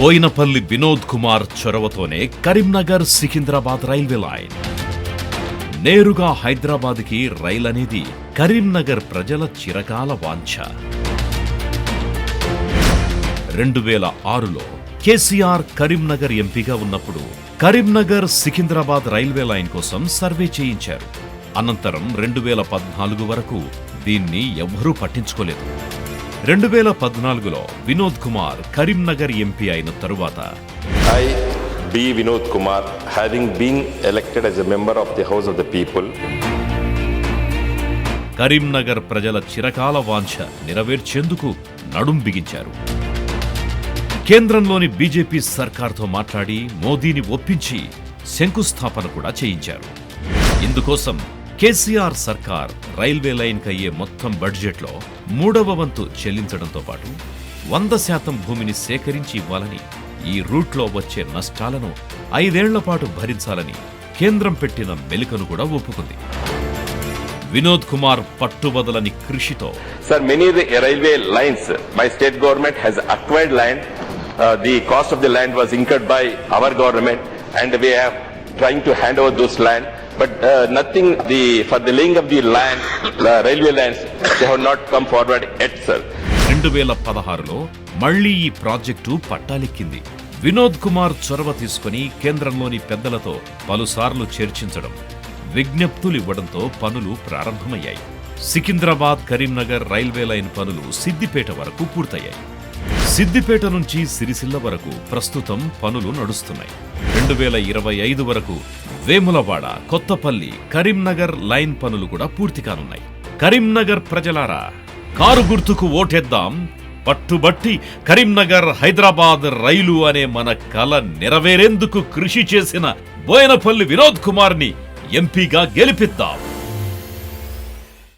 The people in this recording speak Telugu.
బోయినపల్లి వినోద్ కుమార్ చొరవతోనే కరీంనగర్ సికింద్రాబాద్ రైల్వే లైన్. నేరుగా హైదరాబాద్కి రైలు అనేది కరీంనగర్ ప్రజల చిరకాల వాంఛ. రెండు వేల ఆరులో కేసీఆర్ కరీంనగర్ ఎంపీగా ఉన్నప్పుడు కరీంనగర్ సికింద్రాబాద్ రైల్వే లైన్ కోసం సర్వే చేయించారు. అనంతరం రెండు వేల పద్నాలుగు వరకు దీన్ని ఎవ్వరూ పట్టించుకోలేదు. రెండు వేల పద్నాలుగులో వినోద్ కుమార్ కరీంనగర్ ఎంపీ అయిన తరువాత B. Vinod Kumar, having been elected as a member of the House of the People, Karimnagar ప్రజల చిరకాల వాంఛ నెరవేర్చేందుకు నడుం బిగించారు కేంద్రంలోని బీజేపీ సర్కార్తో మాట్లాడి మోదీని ఒప్పించి శంకుస్థాపన కూడా చేయించారు ఇందుకోసం కేసీఆర్ సర్కార్ రైల్వే లైన్ కయ్యే మొత్తం బడ్జెట్లో మూడవ వంతు చెల్లించడంతో పాటు వంద శాతం భూమిని సేకరించి ఇవ్వాలని ఈ రూట్లో వచ్చే నష్టాలను ఐదేళ్ళ పాటు భరించాలని కేంద్రం పెట్టిన మెలికను కూడా ఒప్పుకుంది. వినోద్ కుమార్ పట్టుబదలని కృషితో. Sir many the railway lines my state government has acquired land the cost of the land was incurred by our government and we trying to hand over those land. But uh, nothing the for the laying of the land, the railway lands, they have not come forward yet, sir. రెండు వేల పదహారులో మళ్ళీ ఈ ప్రాజెక్టు పట్టాలెక్కింది వినోద్ కుమార్ చొరవ తీసుకుని కేంద్రంలోని పెద్దలతో పలుసార్లు చర్చించడం విజ్ఞప్తులు ఇవ్వడంతో పనులు ప్రారంభమయ్యాయి సికింద్రాబాద్ కరీంనగర్ రైల్వే లైన్ పనులు సిద్దిపేట వరకు పూర్తయ్యాయి సిద్దిపేట నుంచి సిరిసిల్ల వరకు ప్రస్తుతం పనులు నడుస్తున్నాయి. రెండు వేల ఇరవై ఐదు వరకు వేములవాడ కొత్తపల్లి కరీంనగర్ లైన్ పనులు కూడా పూర్తి కానున్నాయి. కరీంనగర్ ప్రజలారా కారు గుర్తుకు ఓటేద్దాం. పట్టుబట్టి కరీంనగర్ హైదరాబాద్ రైలు అనే మన కల నెరవేరేందుకు కృషి చేసిన బోయనపల్లి వినోద్ కుమార్ని ఎంపీగా గెలిపిద్దాం.